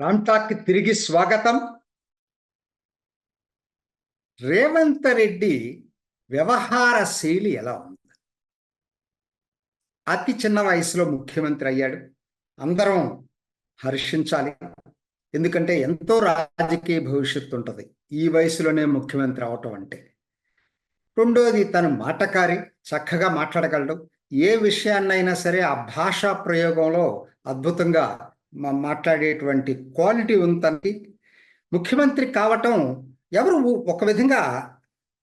రామ్టాక్ తిరిగి స్వాగతం. రేవంత్ రెడ్డి వ్యవహార శైలి ఎలా ఉంది? అతి చిన్న వయసులో ముఖ్యమంత్రి అయ్యాడు. అందరం హర్షించాలి. ఎందుకంటే ఎంతో రాజకీయ భవిష్యత్తు ఉంటుంది. ఈ వయసులోనే ముఖ్యమంత్రి అవటం అంటే. రెండోది తను మాటకారి చక్కగా మాట్లాడగలడు. ఏ విషయాన్నైనా సరే ఆ భాషా ప్రయోగంలో అద్భుతంగా మాట్లాడేటువంటి క్వాలిటీ ఉంది ముఖ్యమంత్రి కావటం ఎవరు ఒక విధంగా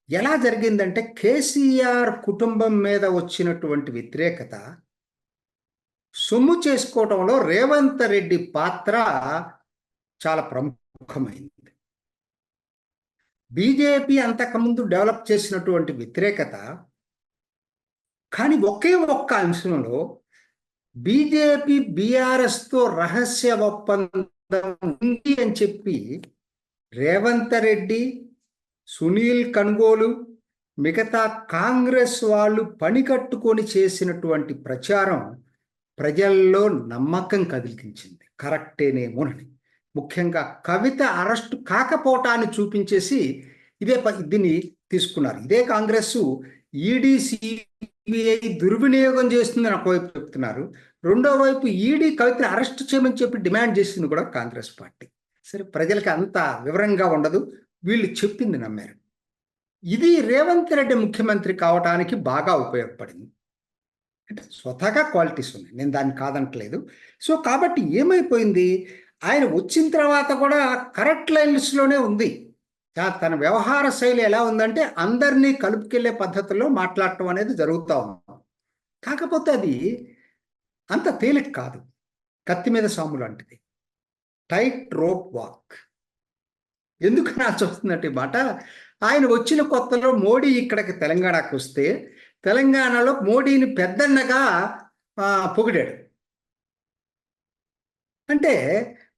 ఎలా జరిగిందంటే కేసీఆర్ కుటుంబం మీద వచ్చినటువంటి వ్యతిరేకత సొమ్ము చేసుకోవటంలో రేవంత్ రెడ్డి పాత్ర చాలా ప్రముఖమైంది. బీజేపీ అంతకుముందు డెవలప్ చేసినటువంటి వ్యతిరేకత కానీ ఒకే ఒక్క అంశంలో బీజేపీ బీఆర్ఎస్తో రహస్య ఒప్పందం ఉంది అని చెప్పి రేవంత్ రెడ్డి సునీల్ కనుగోలు మిగతా కాంగ్రెస్ వాళ్ళు పని కట్టుకొని చేసినటువంటి ప్రచారం ప్రజల్లో నమ్మకం కదిలించింది. కరెక్టేనేమోనని. ముఖ్యంగా కవిత అరెస్టు కాకపోవటాన్ని చూపించేసి ఇదే ప- దీన్ని తీసుకున్నారు. ఇదే కాంగ్రెస్ ఈడీ సిబిఐ దుర్వినియోగం చేస్తుందని ఒకవైపు చెప్తున్నారు. రెండో వైపు ఈడీ కవితను అరెస్ట్ చేయమని చెప్పి డిమాండ్ చేసింది కూడా కాంగ్రెస్ పార్టీ. సరే ప్రజలకి అంత వివరంగా ఉండదు. వీళ్ళు చెప్పింది నమ్మారు. ఇది రేవంత్ రెడ్డి ముఖ్యమంత్రి కావటానికి బాగా ఉపయోగపడింది. అంటే స్వతహాగా క్వాలిటీస్ ఉన్నాయి. నేను దాన్ని కాదంటలేదు. సో కాబట్టి ఏమైపోయింది? ఆయన వచ్చిన తర్వాత కూడా కరెక్ట్ లైన్స్లోనే ఉంది. తన వ్యవహార శైలి ఎలా ఉందంటే అందరినీ కలుపుకెళ్ళే పద్ధతిలో మాట్లాడటం అనేది జరుగుతూ ఉంది. కాకపోతే అది అంత తేలిక కాదు. కత్తి మీద సాము లాంటిది. టైట్ రోప్ వాక్ ఎందుకు రాసి చూస్తున్నట్టు ఈ మాట? ఆయన వచ్చిన కొత్తలో మోడీ ఇక్కడికి తెలంగాణకు వస్తే తెలంగాణలో మోడీని పెద్దన్నగా పొగిడాడు. అంటే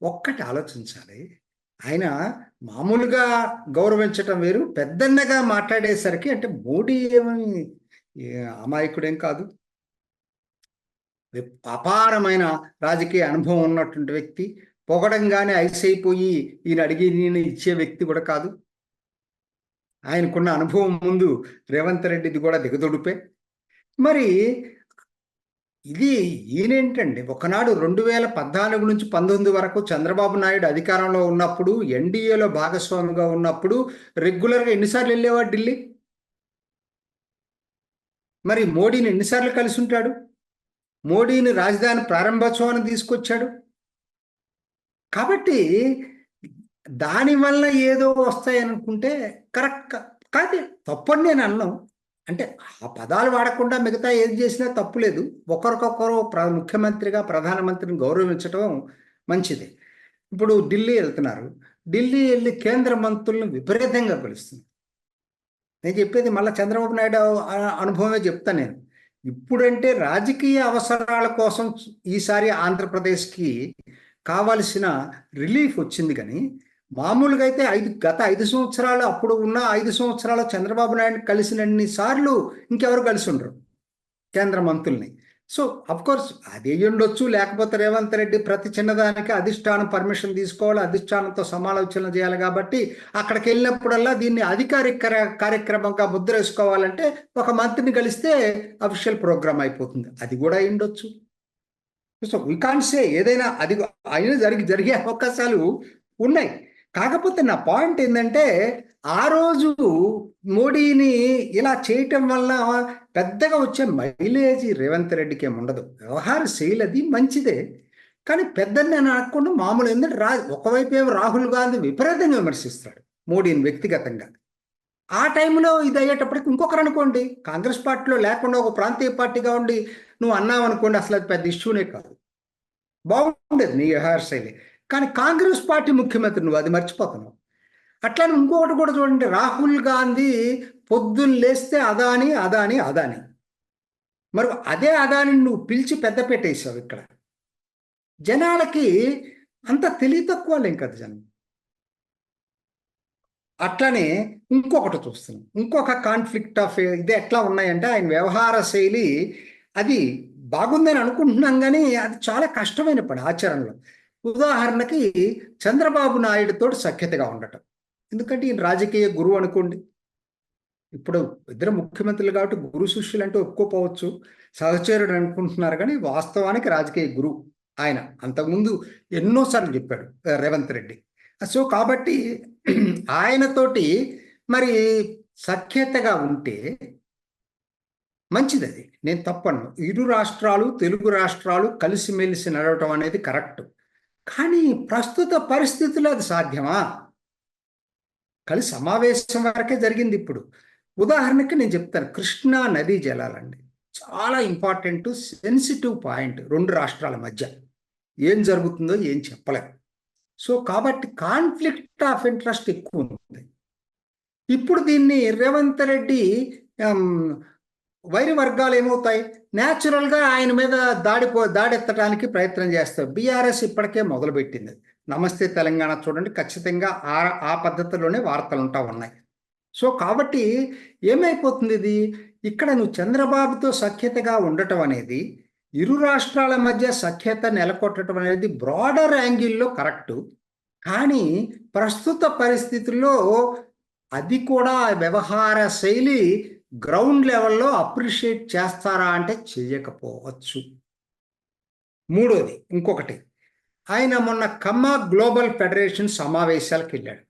ఒక్కటి ఆలోచించాలి. ఆయన మామూలుగా గౌరవించటం వేరు పెద్దన్నగా మాట్లాడేసరికి అంటే మోడీ ఏమని అమాయకుడేం కాదు. అపారమైన రాజకీయ అనుభవం ఉన్నటువంటి వ్యక్తి పొగడంగానే ఐసైపోయి ఈయన అడిగి నేను ఇచ్చే వ్యక్తి కూడా కాదు. ఆయనకున్న అనుభవం ముందు రేవంత్ రెడ్డిది కూడా దిగదొడిపే. మరి ఇది ఈయనేంటండి? ఒకనాడు రెండు వేల పద్నాలుగు నుంచి పంతొమ్మిది వరకు చంద్రబాబు నాయుడు అధికారంలో ఉన్నప్పుడు ఎన్డీఏలో భాగస్వామిగా ఉన్నప్పుడు రెగ్యులర్గా ఎన్నిసార్లు వెళ్ళేవాడు ఢిల్లీ? మరి మోడీని ఎన్నిసార్లు కలిసి ఉంటాడు? మోడీని రాజధాని ప్రారంభోత్సవాన్ని తీసుకొచ్చాడు? కాబట్టి దానివల్ల ఏదో వస్తాయనుకుంటే కరెక్ట్ కాదు తప్పని నేను అన్నాం. అంటే ఆ పదాలు వాడకుండా మిగతా ఏది చేసినా తప్పు లేదు. ఒకరికొకరు ప్ర ముఖ్యమంత్రిగా ప్రధానమంత్రిని గౌరవించడం మంచిది. ఇప్పుడు ఢిల్లీ వెళ్తున్నారు. ఢిల్లీ వెళ్ళి కేంద్ర మంత్రులను విపరీతంగా కలుస్తుంది నేను చెప్పేది మళ్ళీ చంద్రబాబు నాయుడు అనుభవమే చెప్తాను నేను. ఇప్పుడంటే రాజకీయ అవసరాల కోసం ఈసారి ఆంధ్రప్రదేశ్కి కావలసిన రిలీఫ్ వచ్చింది కానీ మామూలుగా అయితే ఐదు గత ఐదు సంవత్సరాలు అప్పుడు ఉన్న ఐదు సంవత్సరాలు చంద్రబాబు నాయుడు కలిసినన్ని సార్లు ఇంకెవరు కలిసి ఉండరు కేంద్ర మంత్రుల్ని. సో కోర్స్ అది ఉండొచ్చు లేకపోతే రేవంత్ రెడ్డి ప్రతి చిన్నదానికి అధిష్టానం పర్మిషన్ తీసుకోవాలి అధిష్టానంతో సమాలోచన చేయాలి కాబట్టి అక్కడికి వెళ్ళినప్పుడల్లా దీన్ని అధికారిక కార్య- కార్యక్రమంగా ముద్ర వేసుకోవాలంటే ఒక మంత్రిని కలిస్తే అఫీషియల్ ప్రోగ్రామ్ అయిపోతుంది. అది కూడా ఉండొచ్చు. సో వీ కాంట్ సే ఏదైనా అది అయిన జరిగి జరిగే అవకాశాలు ఉన్నాయి. కాకపోతే నా పాయింట్ ఏంటంటే ఆ రోజు మోడీని ఇలా చేయటం వల్ల పెద్దగా వచ్చే మైలేజ్ రేవంత్ రెడ్డికి ఏమి ఉండదు. వ్యవహార శైలి అది మంచిదే. కానీ పెద్దని అనకుండా మామూలు ఏంటంటే రా ఒకవైపు ఏమో రాహుల్ గాంధీ విపరీతంగా విమర్శిస్తాడు మోడీని వ్యక్తిగతంగా. ఆ టైంలో ఇది అయ్యేటప్పటికి ఇంకొకరు అనుకోండి కాంగ్రెస్ పార్టీలో లేకుండా ఒక ప్రాంతీయ పార్టీగా ఉండి నువ్వు అన్నావు అనుకోండి అసలు అది పెద్ద ఇష్యూనే కాదు. బాగుండేది నీ వ్యవహార శైలి. కానీ కాంగ్రెస్ పార్టీ ముఖ్యమంత్రి నువ్వు అది మర్చిపోతున్నావు. అట్లానే ఇంకొకటి కూడా చూడండి రాహుల్ గాంధీ పొద్దున్న లేస్తే అదాని అదాని అదాని. మరి అదే అదాని నువ్వు పిలిచి పెద్ద పెట్టేసావు ఇక్కడ. జనాలకి అంత తెలివి తక్కువ లేం కదా జనం. అట్లనే ఇంకొకటి చూస్తున్నాం. ఇంకొక కాన్ఫ్లిక్ట్ ఆఫ్ ఇది ఎట్లా ఉన్నాయంటే ఆయన వ్యవహార శైలి అది బాగుందని అనుకుంటున్నాం కానీ అది చాలా కష్టమైన పని ఆచరణలో. ఉదాహరణకి చంద్రబాబు నాయుడుతో సఖ్యతగా ఉండటం. ఎందుకంటే ఈయన రాజకీయ గురువు అనుకోండి. ఇప్పుడు ఇద్దరు ముఖ్యమంత్రులు కాబట్టి గురు శిష్యులు అంటే ఒప్పుకోపోవచ్చు. సహచరుడు అనుకుంటున్నారు కానీ వాస్తవానికి రాజకీయ గురువు ఆయన. అంతకుముందు ఎన్నోసార్లు చెప్పాడు రేవంత్ రెడ్డి. సో కాబట్టి ఆయనతోటి మరి సఖ్యతగా ఉంటే మంచిది అది. నేను తప్పను. ఇరు రాష్ట్రాలు తెలుగు రాష్ట్రాలు కలిసిమెలిసి నడవటం అనేది కరెక్ట్. కానీ ప్రస్తుత పరిస్థితుల్లో అది సాధ్యమా? కలిసి సమావేశం వరకే జరిగింది ఇప్పుడు. ఉదాహరణకి నేను చెప్తాను. కృష్ణా నదీ జలాలండి. చాలా ఇంపార్టెంట్ సెన్సిటివ్ పాయింట్ రెండు రాష్ట్రాల మధ్య. ఏం జరుగుతుందో ఏం చెప్పలేం. సో కాబట్టి కాన్ఫ్లిక్ట్ ఆఫ్ ఇంట్రెస్ట్ ఎక్కువ ఉంది. ఇప్పుడు దీన్ని రేవంత్ రెడ్డి వైరి వర్గాలు ఏమవుతాయి? న్యాచురల్గా ఆయన మీద దాడిపో దాడెత్తడానికి ప్రయత్నం చేస్తారు. బీఆర్ఎస్ ఇప్పటికే మొదలుపెట్టింది. నమస్తే తెలంగాణ చూడండి. ఖచ్చితంగా ఆ ఆ పద్ధతిలోనే వార్తలు ఉంటా ఉన్నాయి. సో కాబట్టి ఏమైపోతుంది ఇది? ఇక్కడ నువ్వు చంద్రబాబుతో సఖ్యతగా ఉండటం అనేది ఇరు రాష్ట్రాల మధ్య సఖ్యత నెలకొట్టడం అనేది బ్రాడర్ యాంగిల్లో కరెక్టు కానీ ప్రస్తుత పరిస్థితుల్లో అది కూడా వ్యవహార శైలి గ్రౌండ్ లెవెల్లో అప్రిషియేట్ చేస్తారా అంటే చేయకపోవచ్చు. మూడోది ఇంకొకటి. ఆయన మొన్న ఖమ్మా గ్లోబల్ ఫెడరేషన్ సమావేశాలకు వెళ్ళాడు.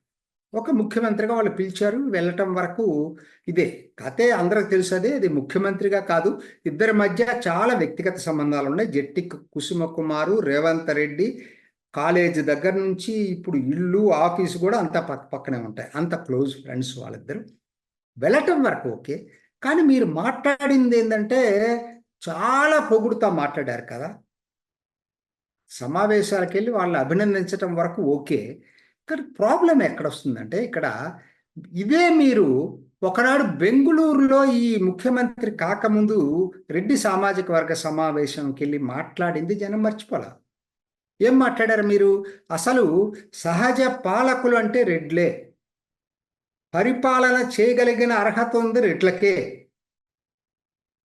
ఒక ముఖ్యమంత్రిగా వాళ్ళు పిలిచారు వెళ్ళటం వరకు ఇదే. కథే అందరికి తెలుసు అదే ఇది ముఖ్యమంత్రిగా కాదు. ఇద్దరి మధ్య చాలా వ్యక్తిగత సంబంధాలు ఉన్నాయి. జట్టి కుసుమ కుమారు రేవంత్ రెడ్డి కాలేజ్ దగ్గర నుంచి ఇప్పుడు ఇల్లు ఆఫీసు కూడా అంతా పక్క పక్కనే ఉంటాయి. అంత క్లోజ్ ఫ్రెండ్స్ వాళ్ళిద్దరు. వెళ్ళటం వరకు ఓకే. కానీ మీరు మాట్లాడింది ఏంటంటే చాలా పొగుడుతా మాట్లాడారు కదా. సమావేశాలకు వెళ్ళి వాళ్ళని అభినందించటం వరకు ఓకే. కానీ ప్రాబ్లం ఎక్కడ వస్తుందంటే ఇక్కడ ఇదే మీరు ఒకనాడు బెంగుళూరులో ఈ ముఖ్యమంత్రి కాకముందు రెడ్డి సామాజిక వర్గ సమావేశంకి వెళ్ళి మాట్లాడింది జనం మర్చిపోలా. ఏం మాట్లాడారు మీరు? అసలు సహజ పాలకులు అంటే రెడ్లే. పరిపాలన చేయగలిగిన అర్హత ఉంది రెట్లకే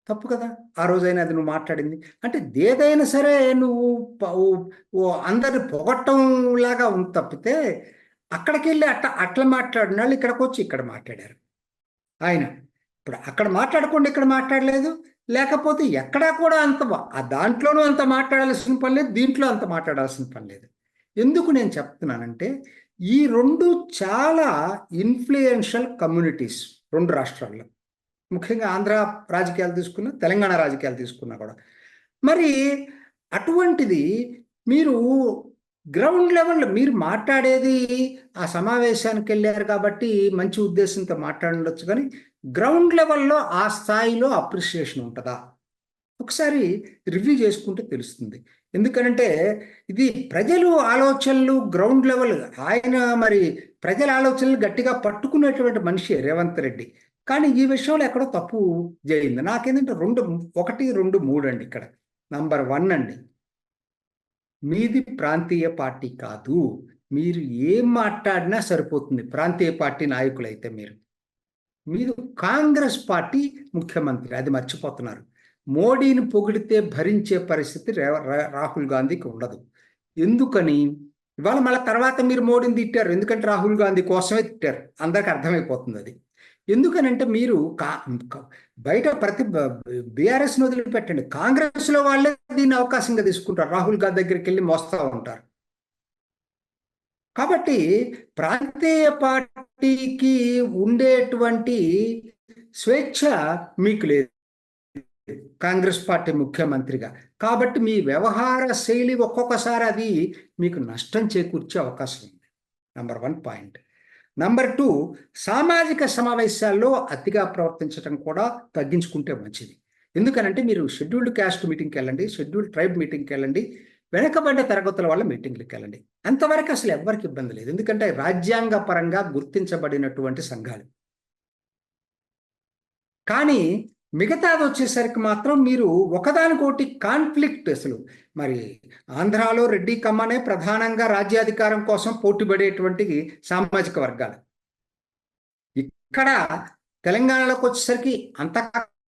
తప్పు కదా? ఆ రోజైనా అది నువ్వు మాట్లాడింది. అంటే ఏదైనా సరే నువ్వు ఓ- అందరిని పొగట్టం లాగా ఉంది తప్పితే అక్కడికి వెళ్ళి అట్ట అట్లా మాట్లాడిన వాళ్ళు ఇక్కడికి వచ్చి ఇక్కడ మాట్లాడారు. ఆయన ఇప్పుడు అక్కడ మాట్లాడకుండా ఇక్కడ మాట్లాడలేదు. లేకపోతే ఎక్కడా కూడా అంత ఆ దాంట్లోనూ అంత మాట్లాడాల్సిన పని లేదు దీంట్లో అంత మాట్లాడాల్సిన పని లేదు. ఎందుకు నేను చెప్తున్నానంటే ఈ రెండు చాలా ఇన్ఫ్లుయెన్షియల్ కమ్యూనిటీస్ రెండు రాష్ట్రాల్లో. ముఖ్యంగా ఆంధ్ర రాజకీయాలు తీసుకున్నా తెలంగాణ రాజకీయాలు తీసుకున్నా కూడా. మరి అటువంటిది మీరు గ్రౌండ్ లెవెల్ మీరు మాట్లాడేది ఆ సమావేశానికి వెళ్ళారు కాబట్టి మంచి ఉద్దేశంతో మాట్లాడవచ్చు కానీ గ్రౌండ్ లెవెల్లో ఆ స్థాయిలో అప్రిషియేషన్ ఉంటుందా? ఒకసారి రివ్యూ చేసుకుంటే తెలుస్తుంది. ఎందుకంటే ఇది ప్రజలు ఆలోచనలు గ్రౌండ్ లెవెల్ ఆయన మరి ప్రజల ఆలోచనలు గట్టిగా పట్టుకునేటువంటి మనిషి రేవంత్ రెడ్డి. కానీ ఈ విషయంలో ఎక్కడో తప్పు జరిగింది. నాకేంటంటే రెండు ఒకటి రెండు మూడు అండి ఇక్కడ. నంబర్ వన్ అండి. మీది ప్రాంతీయ పార్టీ కాదు. మీరు ఏం మాట్లాడినా సరిపోతుంది. ప్రాంతీయ పార్టీ నాయకులైతే మీరు. మీరు కాంగ్రెస్ పార్టీ ముఖ్యమంత్రి. అది మర్చిపోతున్నారు. మోడీని పొగిడితే భరించే పరిస్థితి రాహుల్ గాంధీకి ఉండదు. ఎందుకని? ఇవాళ మళ్ళీ తర్వాత మీరు మోడీని తిట్టారు. ఎందుకంటే రాహుల్ గాంధీ కోసమే తిట్టారు. అందరికి అర్థమైపోతుంది అది. ఎందుకనంటే మీరు కా బయట ప్రతి బీఆర్ఎస్ని వదిలిపెట్టండి. కాంగ్రెస్లో వాళ్ళే దీన్ని అవకాశంగా తీసుకుంటారు. రాహుల్ గాంధీ దగ్గరికి వెళ్ళి మోస్తూ ఉంటారు. కాబట్టి ప్రాంతీయ పార్టీకి ఉండేటువంటి స్వేచ్ఛ మీకు లేదు. కాంగ్రెస్ పార్టీ ముఖ్యమంత్రిగా. కాబట్టి మీ వ్యవహార శైలి ఒక్కొక్కసారి అది మీకు నష్టం చేకూర్చే అవకాశం ఉంది. Number one point number two సామాజిక సమావేశాల్లో అతిగా ప్రవర్తించడం కూడా తగ్గించుకుంటే మంచిది. ఎందుకనంటే మీరు షెడ్యూల్డ్ క్యాస్ట్ మీటింగ్కి వెళ్ళండి షెడ్యూల్డ్ ట్రైబ్ మీటింగ్కి వెళ్ళండి వెనకబడ్డ తరగతుల వాళ్ళ మీటింగ్లకు వెళ్ళండి అంతవరకు అసలు ఎవరికి ఇబ్బంది లేదు. ఎందుకంటే రాజ్యాంగ పరంగా గుర్తించబడినటువంటి సంఘాలు. కానీ మిగతాది వచ్చేసరికి మాత్రం మీరు ఒకదానికోటి కాన్ఫ్లిక్ట్ అసలు. మరి ఆంధ్రాలో రెడ్డి కమ్మనే ప్రధానంగా రాజ్యాధికారం కోసం పోటీపడేటువంటి సామాజిక వర్గాలు. ఇక్కడ తెలంగాణలోకి వచ్చేసరికి అంత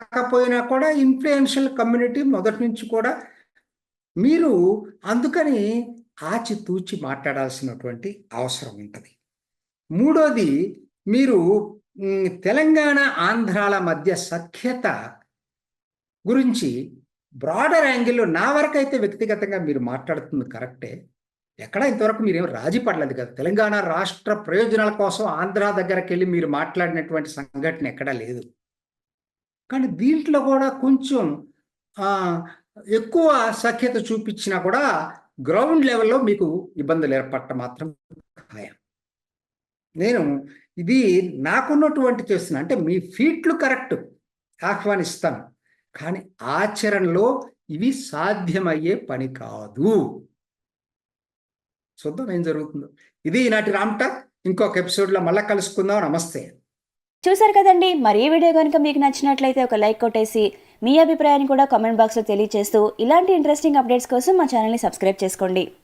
కాకపోయినా కూడా ఇన్ఫ్లుయెన్షియల్ కమ్యూనిటీ మొదటి నుంచి కూడా మీరు అందుకని ఆచితూచి మాట్లాడాల్సినటువంటి అవసరం ఉంటుంది. మూడోది మీరు తెలంగాణ ఆంధ్రాల మధ్య సఖ్యత గురించి బ్రాడర్ యాంగిల్లో నా వరకు అయితే వ్యక్తిగతంగా మీరు మాట్లాడుతుంది కరెక్టే. ఎక్కడ ఇంతవరకు మీరేం రాజీ పడలేదు కదా. తెలంగాణ రాష్ట్ర ప్రయోజనాల కోసం ఆంధ్ర దగ్గరికి వెళ్ళి మీరు మాట్లాడినటువంటి సంఘటన ఎక్కడా లేదు. కానీ దీంట్లో కూడా కొంచెం ఎక్కువ సఖ్యత చూపించినా కూడా గ్రౌండ్ లెవెల్లో మీకు ఇబ్బందులు ఏర్పడటం మాత్రం ఖాయం. నేను ఇది నాకున్నటువంటి చేస్తున్నా. అంటే మీ ఫీట్లు కరెక్ట్. ఆహ్వానిస్తాను. కానీ ఆచరణలో ఇవి సాధ్యమయ్యే పని కాదు. చూద్దాం ఏం జరుగుతుందో. ఇది ఈనాటి రామ్ ఇంకొక ఎపిసోడ్లో మళ్ళీ కలుసుకుందాం. నమస్తే. చూసారు కదండి. మరి ఈ వీడియో కనుక మీకు నచ్చినట్లయితే ఒక లైక్ కొట్టేసి మీ అభిప్రాయాన్ని కూడా కామెంట్ బాక్స్లో తెలియజేస్తూ ఇలాంటి ఇంట్రెస్టింగ్ అప్డేట్స్ కోసం మా ఛానల్ని సబ్స్క్రైబ్ చేసుకోండి.